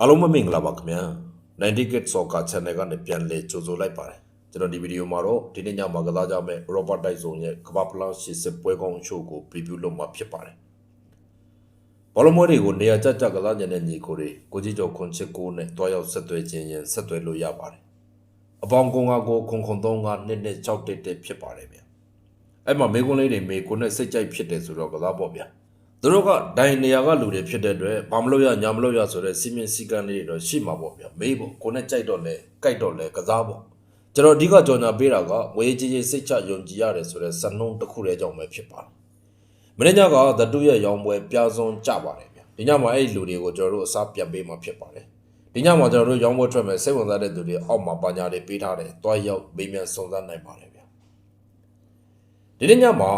အားလုံးမမင်္ဂလာပါခင်ဗျာ90 Get Soccer Channel ကနေပြန်လည်ကြိုဆိုလိုက်ပါတယ်ကျွန်တော်ဒီဗီဒီယိုမှာတော့ဒီနေ့ညမှာကစားကြမယ့် Robert Tyson ရဲ့ကမ္ဘာဖလားရှစ်စစ်ပွဲကောင်းအချို့ကို preview လုပ်မှာဖြစ်ပါတယ်ဘောလုံးမွေးတွေကိုနေရာကျကျကစားကြတဲ့ညီကိုတွေကိုကြီးကျော်ခွန်ချစ်ကိုနဲ့တွားရောက်ဆက်သွယ်ခြင်းရင်ဆက်သွယ်လို့ရပါတယ်အပေါင်းကုန်းကကိုခွန်ခွန်သုံးကနှစ်နှစ်6တက်တက်ဖြစ်ပါတယ်ဗျအဲ့မှာမေကွန်းလေးတွေမေကိုနဲ့စိတ်ကြိုက်ဖြစ်တယ်ဆိုတော့ကစားပေါ့ဗျာ သူတို့ကဒိုင်နေရာကလူတွေဖြစ်တဲ့အတွက်ဘာမလို့ရညာမလို့ရဆိုတဲ့စီမင်းစည်းကမ်းလေးတွေတော့ရှိမှာပေါ့ဗျာမေးပေါ့ကိုနဲ့ကြိုက်တော့လဲကြိုက်တော့လဲကစားပေါ့ကျွန်တော်အဓိကကြော်ညာပေးတာကဝေးကြီးကြီးစိတ်ချယုံကြည်ရတယ်ဆိုတဲ့စနှုံးတစ်ခုတည်းကြောင့်ပဲဖြစ်ပါတယ်မင်းညကသတူရဲ့ရောင်ပွဲပြားစွန်းကြပါတယ်ဗျာဒီညမှာအဲ့ဒီလူတွေကိုကျွန်တော်တို့အစားပြန်ပေးမှာဖြစ်ပါတယ်ဒီညမှာကျွန်တော်တို့ရောင်ပွဲထွက်မဲ့စိတ်ဝင်စားတဲ့သူတွေအောက်မှာပါညာတွေပေးထားတယ်တွားရောက်မေးမြန်းစုံစမ်းနိုင်ပါတယ်ဗျာဒီနေ့ညမှာ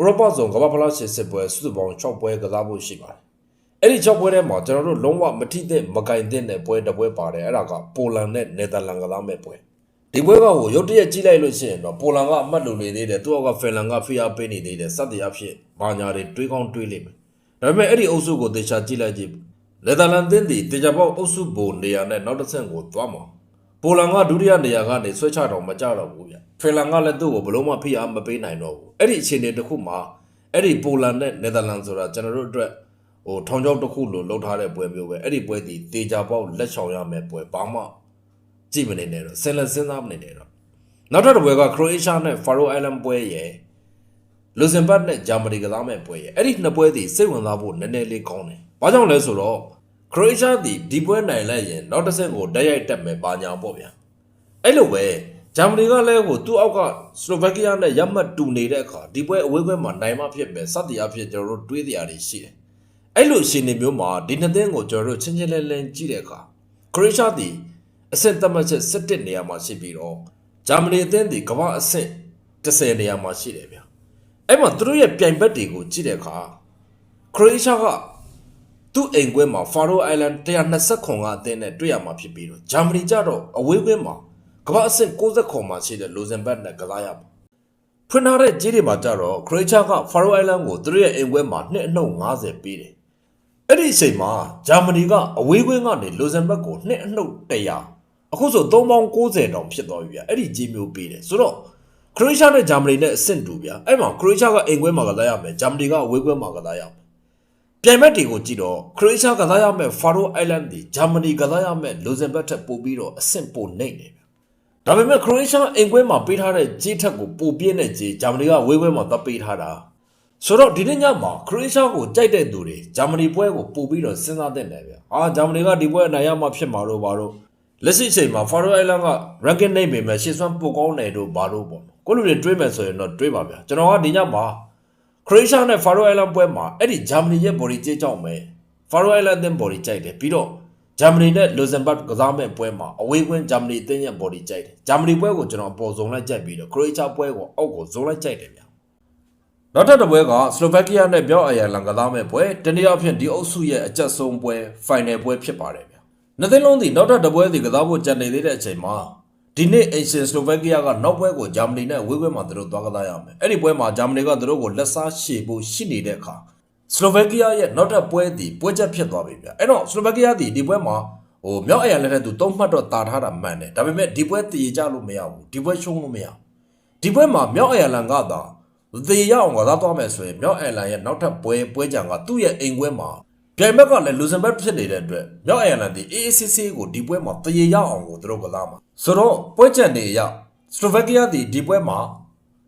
ဥရောပဇုံကမ္ဘာဖလားရှစ်စစ်ပွဲစုစုပေါင်း6ပွဲကစားဖို့ရှိပါတယ်။အဲ့ဒီ6ပွဲထဲမှာကျွန်တော်တို့လုံးဝမထိတဲ့မကင်တဲ့တဲ့ပွဲတစ်ပွဲပါတယ်အဲ့ဒါကပိုလန်နဲ့နယ်သာလန်ကစားမဲ့ပွဲ။ဒီပွဲကဟိုရုတ်တရက်ကြီးလိုက်လို့ရှိရင်တော့ပိုလန်ကအမှတ်လိုနေသေးတယ်သူကဖင်လန်ကဖိအားပေးနေသေးတယ်စသည်အဖြစ်ဘာညာတွေတွေးကောင်းတွေးလိမ့်မယ်။ဒါပေမဲ့အဲ့ဒီအုပ်စုကိုတေချာကြည့်လိုက်ကြည့်နယ်သာလန်တင်းတီတေချာပေါက်အုပ်စုဘိုနေရာနဲ့နောက်တစ်ဆင့်ကိုသွားမှာ။ ပိုလန်ကဒုတိယနေရာကနေဆွဲချတော့မကြတော့ဘူးဗျဖင်လန်ကလည်းသူ့ကိုဘလို့မှဖိအားမပေးနိုင်တော့ဘူးအဲ့ဒီအခြေအနေတစ်ခုမှာအဲ့ဒီပိုလန်နဲ့နယ်သာလန်ဆိုတာကျွန်တော်တို့အတွက်ဟိုထောင်ချောက်တစ်ခုလိုလှုပ်ထားတဲ့ပွဲမျိုးပဲအဲ့ဒီပွဲဒီတေချာပေါက်လက်ချောင်ရမယ်ပွဲဘာမှကြည့်မနေနဲ့တော့ဆင်လက်စဉ်းစားမနေနဲ့တော့နောက်ထပ်တစ်ပွဲကခရိုအေးရှားနဲ့ဖာရိုအိုင်လန်ပွဲရယ်လူဇင်ဘတ်နဲ့ဂျာမနီကစားမဲ့ပွဲရယ်အဲ့ဒီနှစ်ပွဲဒီစိတ်ဝင်စားဖို့နည်းနည်းလေးကောင်းတယ်ဘာကြောင့်လဲဆိုတော့ ခရိုအေးရှားဒီဒီပွဲနိုင်လိုက်ရင်နောက်တစ်ဆင့်ကိုတိုက်ရိုက်တက်မယ်ဘာညာပေါ့ဗျာအဲ့လိုပဲဂျာမနီကလည်းဟိုသူ့အောက်ကစလိုဗက်ကီးယားနဲ့ရမှတ်တူနေတဲ့အခါဒီပွဲအဝေးခွဲမှာနိုင်မှဖြစ်မယ်စသည်အဖြစ်ကျွန်တော်တို့တွေးတရားတွေရှိတယ်။အဲ့လိုရှင်နေမျိုးမှာဒီနှစ်သင်းကိုကျွန်တော်တို့ချင်းချင်းလဲလဲကြည့်တဲ့အခါခရိုရှားတီအဆင့်သတ်မှတ်ချက်17နေရာမှာရှိပြီးတော့ဂျာမနီအသင်းတီကမ္ဘာအဆင့်10နေရာမှာရှိတယ်ဗျ။အဲ့မှာသူတို့ရဲ့ပြိုင်ဘက်တွေကိုကြည့်တဲ့အခါခရိုရှားက သူ့အိမ်ကွဲမှာဖာရိုအိုင်လန်120ခွန်ကအသင်းနဲ့တွေ့ရမှာဖြစ်ပြီးတော့ဂျာမနီကြတော့အဝေးကွဲမှာကမ္ဘာအဆင့်60ခွန်မှာရှိတဲ့လိုဇင်ဘတ်နဲ့ကစားရမှာဖွင့်ထားတဲ့ကြီးတွေမှာကြတော့ခရိုချာကဖာရိုအိုင်လန်ကိုသူတို့ရဲ့အိမ်ကွဲမှာနှစ်အနှုတ်50ပေးတယ်အဲ့ဒီအချိန်မှာဂျာမနီကအဝေးကွင်းကနေလိုဇင်ဘတ်ကိုနှစ်အနှုတ်100အခုဆို3ပေါင်း90တောင်ဖြစ်သွားပြီဗျအဲ့ဒီကြီးမျိုးပေးတယ်ဆိုတော့ခရိုချာနဲ့ဂျာမနီနဲ့အဆင့်တူဗျအဲ့မှာခရိုချာကအိမ်ကွဲမှာကစားရမယ်ဂျာမနီကအဝေးကွဲမှာကစားရမယ် ပြိုင်ဘက်တွေကိုကြည့်တော့ခရိုအေးရှားကစားရမယ့်ဖာရိုအိုင်လန်ဒီဂျာမနီကစားရမယ့်လူဇင်ဘတ်ထက်ပိုပြီးတော့အဆင့်ပိုနေတယ်ဗျ။ဒါပေမဲ့ခရိုအေးရှားအိမ်ကွဲမှာပေးထားတဲ့ကြေးထက်ကိုပိုပြင်းတဲ့ကြေးဂျာမနီကဝေးကွဲမှာသတ်ပေးထားတာ။ဆိုတော့ဒီနေ့ညမှာခရိုအေးရှားကိုကြိုက်တဲ့သူတွေဂျာမနီပွဲကိုပိုပြီးတော့စဉ်းစားတဲ့တယ်ဗျ။အာဂျာမနီကဒီပွဲအနိုင်ရမှာဖြစ်မှာတော့ဘာလို့လက်ရှိအချိန်မှာဖာရိုအိုင်လန်က ranking နေပေမဲ့ရှေ့စွမ်းပိုကောင်းတယ်တို့ဘာလို့ပေါ့။ကိုလူတွေတွေးမယ်ဆိုရင်တော့တွေးပါဗျာ။ကျွန်တော်ကဒီညမှာ ခရိုအေးရှားနဲ့ဖာရိုအိုင်လန်ပွဲမှာအဲ့ဒီဂျာမနီရဲ့ body ကြေးကြောင့်ပဲဖာရိုအိုင်လန်တဲ့ body ကြိုက်တယ်ပြီးတော့ဂျာမနီနဲ့လူဇင်ဘတ်ကစားမဲ့ပွဲမှာအဝေးကွင်းဂျာမနီအသင်းရဲ့ body ကြိုက်တယ်ဂျာမနီပွဲကိုကျွန်တော်အပေါ်ဆုံးလိုက်ကြိုက်ပြီးတော့ခရိုအေးရှားပွဲကိုအောက်ကိုဇုံလိုက်ကြိုက်တယ်ဗျာနောက်ထပ်တစ်ပွဲကစလိုဗက်ကီးယားနဲ့ပြောင်းအိုင်ယာလန်ကစားမဲ့ပွဲတနည်းအားဖြင့်ဒီအုပ်စုရဲ့အကြက်ဆုံးပွဲ final ပွဲဖြစ်ပါတယ်ဗျာနှစ်သင်းလုံးဒီနောက်ထပ်တစ်ပွဲစီကစားဖို့ကြံနေသေးတဲ့အချိန်မှာ ဒီနေ့အရှင်စလိုဗက်ကီးယားကနောက်ပွဲကိုဂျာမနီနဲ့ဝေးပွဲမှာသူတို့သွားကစားရမယ်။အဲ့ဒီပွဲမှာဂျာမနီကသူတို့ကိုလက်စားရှည်ဖို့ရှိနေတဲ့အခါစလိုဗက်ကီးယားရဲ့နောက်ထပ်ပွဲဒီပွဲချက်ဖြစ်သွားပြီဗျ။အဲ့တော့စလိုဗက်ကီးယားဒီဒီပွဲမှာဟိုမြောက်အရန်လက်ထက်သူသုံးမှတ်တော့တာထားတာမှန်တယ်။ဒါပေမဲ့ဒီပွဲတည်ကြလို့မရဘူး။ဒီပွဲရှုံးလို့မရဘူး။ဒီပွဲမှာမြောက်အရန်လန်ကသာတည်ရအောင်ကစားသွားမယ်ဆိုရင်မြောက်အရန်လန်ရဲ့နောက်ထပ်ပွဲပွဲကြံကသူ့ရဲ့အိမ်ပွဲမှာ ပြိုင်ဘက်ကလည်းလူဇင်ဘတ်ဖြစ်နေတဲ့အတွက်မြောက်အယလန်ဒီ AACC ကိုဒီပွဲမှာတရေရအောင်ကိုသူတို့ကစားမှာဆိုတော့ပွဲချန်နေရစလိုဗက်ကီးယားဒီဒီပွဲမှာ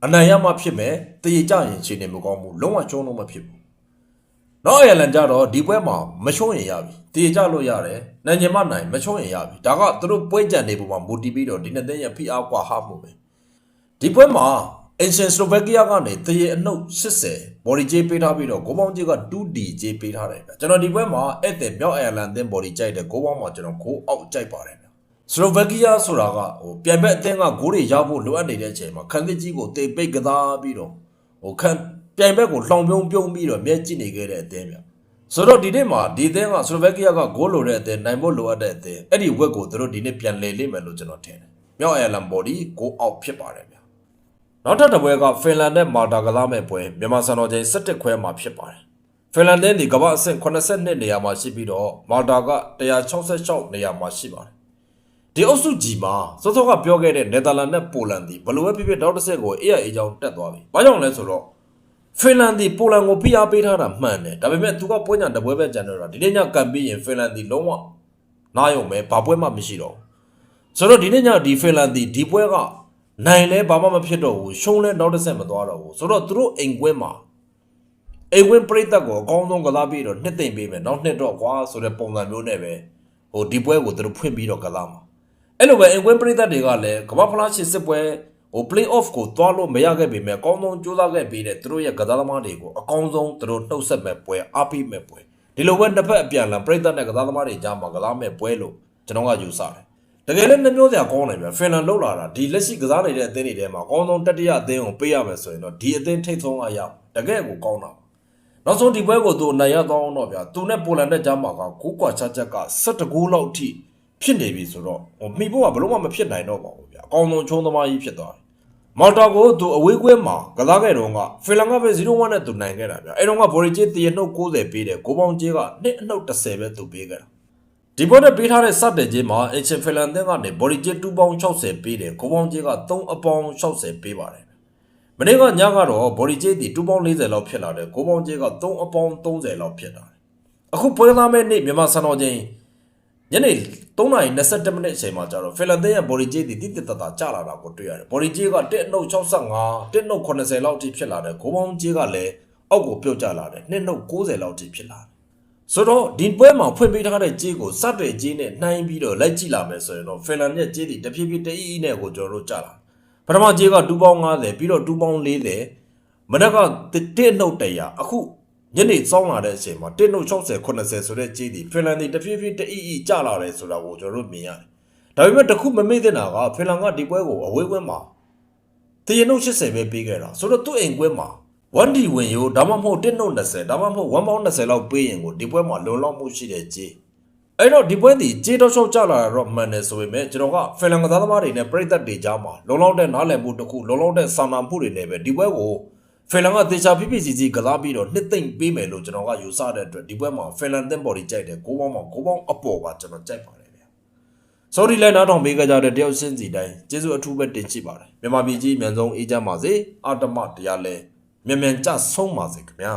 အနိုင်ရမှဖြစ်မယ်တရေကြရင်ခြေနေမကောင်းဘူးလုံးဝကျုံးလို့မဖြစ်ဘူးနောက်အယလန်ကြတော့ဒီပွဲမှာမချုံးရင်ရပြီတရေကြလို့ရတယ်နိုင်ညမနိုင်မချုံးရင်ရပြီဒါကသူတို့ပွဲချန်နေပုံမှာမူတည်ပြီးတော့ဒီနှစ်သိန်းရဲ့ဖိအားကွာဟမှုပဲဒီပွဲမှာ အင်ရှင်စလိုဗက်ကီးယားကနေတရေအနှုတ်80ဘော်ဒီဂျေးပေးထားပြီးတော့ဂိုးပေါင်းကြီးက 2D ဂျေးပေးထားတယ်ဗျကျွန်တော်ဒီပွဲမှာဧည့်သည်မြောက်အိုင်ယာလန်အသင်းဘော်ဒီကြိုက်တယ်ဂိုးပေါင်းမှာကျွန်တော်ဂိုးအောက်ကြိုက်ပါတယ်ဗျစလိုဗက်ကီးယားဆိုတာကဟိုပြိုင်ဘက်အသင်းကဂိုးတွေရဖို့လိုအပ်နေတဲ့အချိန်မှာခန်းသစ်ကြီးကိုတေပိတ်ကစားပြီးတော့ဟိုခန်းပြိုင်ဘက်ကိုလှောင်ပြုံးပြုံးပြီးတော့မျက်ကြည့်နေခဲ့တဲ့အသင်းဗျဆိုတော့ဒီနေ့မှာဒီအသင်းကစလိုဗက်ကီးယားကဂိုးလိုတဲ့အသင်းနိုင်ဖို့လိုအပ်တဲ့အသင်းအဲ့ဒီဝက်ကိုသူတို့ဒီနေ့ပြန်လည်လိမ့်မယ်လို့ကျွန်တော်ထင်တယ်မြောက်အိုင်ယာလန်ဘော်ဒီဂိုးအောက်ဖြစ်ပါတယ်ဗျ နောက်ထပ်တစ်ပွဲကဖင်လန်နဲ့မာတာကစားမဲ့ပွဲမြန်မာစံတော်ချိန်17ခွဲမှာဖြစ်ပါတယ်ဖင်လန်တင်းဒီကမ္ဘာအဆင့်82နေရာမှာရှိပြီးတော့မာတာက166နေရာမှာရှိပါတယ်ဒီအုပ်စုကြီးမှာစောစောကပြောခဲ့တဲ့နယ်သာလန်နဲ့ပိုလန်ဒီဘယ်လိုပဲဖြစ်ဖြစ်နောက်တစ်ဆက်ကို AI အကြောင်းတက်သွားပြီဘာကြောင့်လဲဆိုတော့ဖင်လန်ဒီပိုလန်ကိုဖိအားပေးထားတာမှန်တယ်ဒါပေမဲ့သူကပွဲညာတပွဲပဲကြံတော့တာဒီနေ့ညကံပြီးရင်ဖင်လန်ဒီလုံးဝနားရုံပဲဘာပွဲမှမရှိတော့ဘူးဆိုတော့ဒီနေ့ညဒီဖင်လန်ဒီဒီပွဲက နိုင်လဲဘာမှမဖြစ်တော့ဘူးရှုံးလဲနောက်တစ်ဆက်မသွားတော့ဘူးဆိုတော့သူတို့အိမ်ကွင်းမှာအိမ်ဝင်ပြိသက်ကိုအကောင်းဆုံးကစားပြီးတော့နှစ်သိမ့်ပေးမယ်နောက်နှစ်တော့ကွာဆိုတဲ့ပုံစံမျိုးနဲ့ပဲဟိုဒီပွဲကိုသူတို့ဖွင့်ပြီးတော့ကစားမှာအဲ့လိုပဲအိမ်ဝင်ပြိသက်တွေကလည်းကမ္ဘာဖလားရှစ်စစ်ပွဲဟို play off ကိုသွားလို့မရခဲ့ပေမဲ့အကောင်းဆုံးကြိုးစားခဲ့ပြီးတဲ့သူတို့ရဲ့ကစားသမားတွေကိုအကောင်းဆုံးသူတို့နှုတ်ဆက်မဲ့ပွဲအားပေးမဲ့ပွဲဒီလိုပဲနှစ်ဖက်အပြန်အလှန်ပြိသက်နဲ့ကစားသမားတွေကြားမှာကစားမဲ့ပွဲလို့ကျွန်တော်ကယူဆတယ် တကယ်လည်းနှမျိုးစရာကောင်းတယ်ဗျဖင်လန်လောက်လာတာဒီလက်ရှိကစားနေတဲ့အသင်းတွေထဲမှာအကောင်းဆုံးတတိယအသင်းကိုပေးရမယ်ဆိုရင်တော့ဒီအသင်းထိတ်ဆုံးအရတကယ်ကိုကောင်းတာနောက်ဆုံးဒီပွဲကိုသူအနိုင်ရသွားအောင်တော့ဗျာသူနဲ့ပိုလန်နဲ့ကြားမှာကကိုးကွာချချက်က17ဂိုးလောက်အထိဖြစ်နေပြီဆိုတော့ဟိုမိဖို့ကဘလို့မှမဖြစ်နိုင်တော့ပါဘူးဗျာအကောင်ဆုံးချုံးသမားကြီးဖြစ်သွားတယ်မော်တာကိုသူအဝေးကွဲမှာကစားခဲ့တော့ကဖီလန်ကပဲ0-1နဲ့သူနိုင်ခဲ့တာဗျာအဲ့တော့ကဘော်ရီဂျီတရနှုတ်90ပေးတယ်ကိုပေါင်းကြီးကနှစ်အနှုတ်30ပဲသူပေးခဲ့တာ ဒီပွဲနဲ့ပေးထားတဲ့စတဲ့ကြီးမှာအင်ချင်ဖီလန်တင်းကနေဘော်ရီဂျီ2ပေါင်း60ပေးတယ်ကိုပေါင်းကြီးက3အပေါင်း60ပေးပါတယ်မနေ့ကညကတော့ဘော်ဒီဂျေးတီ2ပေါင်း40လောက်ဖြစ်လာတယ်ကိုပေါင်းဂျေးက3အပေါင်း30လောက်ဖြစ်လာတယ်အခုပွဲသားမဲ့နေ့မြန်မာစံတော်ချိန်ညနေ3:22မိနစ်အချိန်မှာကျတော့ဖီလန်သင်းရဲ့ဘော်ဒီဂျေးတီတိတိတတကျလာတာကိုတွေ့ရတယ်ဘော်ဒီဂျေးက1နှုတ်65 1နှုတ်80လောက်အထိဖြစ်လာတယ်ကိုပေါင်းဂျေးကလည်းအောက်ကိုပြုတ်ကျလာတယ်2နှုတ်90လောက်အထိဖြစ်လာတယ် ဆိုတော့ဒီပွဲမှာဖွင့်ပေးထားတဲ့ကြေးကိုစတဲ့ကြေးနဲ့နှိုင်းပြီးတော့လိုက်ကြည့်လာမယ်ဆိုရင်တော့ဖီလန်ရဲ့ကြေးတီတဖြည်းဖြည်းတအီးအီးနဲ့ကိုကျွန်တော်တို့ကြာလာပထမကြေးက2ပေါင်း50ပြီးတော့2ပေါင်း40မနက်က1နှုတ်100အခုညနေစောင်းလာတဲ့အချိန်မှာ1နှုတ်60 80ဆိုတဲ့ကြေးဒီဖင်လန်ဒီတဖြည်းဖြည်းတအီအီကျလာတယ်ဆိုတာကိုကျွန်တော်တို့မြင်ရတယ်။ဒါပေမဲ့တစ်ခုမမေ့တဲ့နာကဖင်လန်ကဒီပွဲကိုအဝေးကွင်းမှာတရနှုတ်80ပဲပေးခဲ့တာဆိုတော့သူ့အိမ်ကွင်းမှာ 1ဒီဝင်ရိုးဒါမှမဟုတ်1နှုတ်20ဒါမှမဟုတ်1ပေါင်း20လောက်ပေးရင်ကိုဒီပွဲမှာလုံလောက်မှုရှိတဲ့ကြေးအဲ့တော့ဒီပွဲဒီကြေးတော့ရှောက်ကြလာတာတော့မှန်တယ်ဆိုပေမဲ့ကျွန်တော်ကဖင်လန်ကစားသမားတွေနဲ့ပြည်သက်တွေကြားမှာလုံလောက်တဲ့နားလည်မှုတစ်ခုလုံလောက်တဲ့စာနာမှုတွေနဲ့ပဲဒီပွဲကိုဖင်လန်ကတေချာဖိဖိစီစီကစားပြီးတော့နှစ်သိမ့်ပေးမယ်လို့ကျွန်တော်ကယူဆတဲ့အတွက်ဒီပွဲမှာဖင်လန်တင်ဘော်ဒီကြိုက်တယ်ကိုပေါင်းမှာကိုပေါင်းအပေါ်ပါကျွန်တော်ကြိုက်ပါတယ်ဗျာဆော်ဒီလည်းနားထောင်ပေးကြတဲ့တယောက်ရှင်းစီတိုင်းကျေးဇူးအထူးပဲတင်ရှိပါတယ်မြန်မာပြည်ကြီးအမြန်ဆုံးအေးချမ်းပါစေအာတမတရားလဲ မြန်မြန်ကြဆုံးပါစေခင်ဗျာ